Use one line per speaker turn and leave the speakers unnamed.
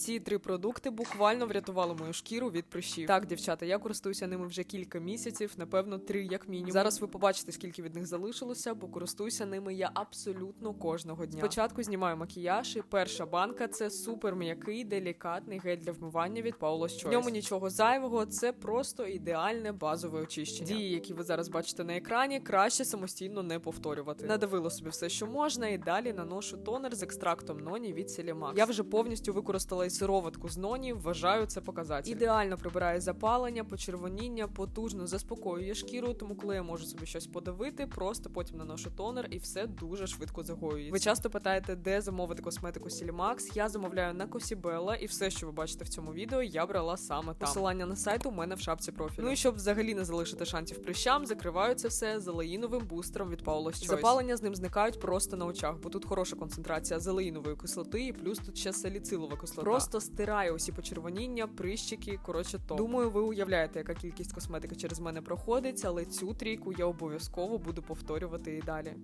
Ці три продукти буквально врятували мою шкіру від прищів. Так, дівчата, я користуюся ними вже кілька місяців, напевно, три як мінімум. Зараз ви побачите, скільки від них залишилося, бо користуюся ними я абсолютно кожного дня. Спочатку знімаю макіяж, і перша банка це супер м'який, делікатний гель для вмивання від Paula's Choice. В ньому нічого зайвого, це просто ідеальне базове очищення. Дії, які ви зараз бачите на екрані, краще самостійно не повторювати. Надавила собі все, що можна, і далі наношу тонер з екстрактом ноні від Celimax. Я вже повністю використала і сироватку з ноні. Вважаю це показатель. Ідеально прибирає запалення, почервоніння, потужно заспокоює шкіру. Тому, коли я можу собі щось подавити, просто потім наношу тонер і все дуже швидко загоюється. Ви часто питаєте, де замовити косметику Celimax? Я замовляю на Косібелла, і все, що ви бачите в цьому відео, я брала саме там. Посилання на сайт у мене в шапці профілю. Ну і щоб взагалі не залишити шансів прищам, закриваю це все залеїновим бустером від Paula's Choice. Запалення з ним зникають просто на очах, бо тут хороша концентрація залеїнової кислоти, і плюс тут ще саліцилова кислота. Просто стирає усі почервоніння, прищики. Коротше, то думаю, ви уявляєте, яка кількість косметики через мене проходить, але цю трійку я обов'язково буду повторювати і далі.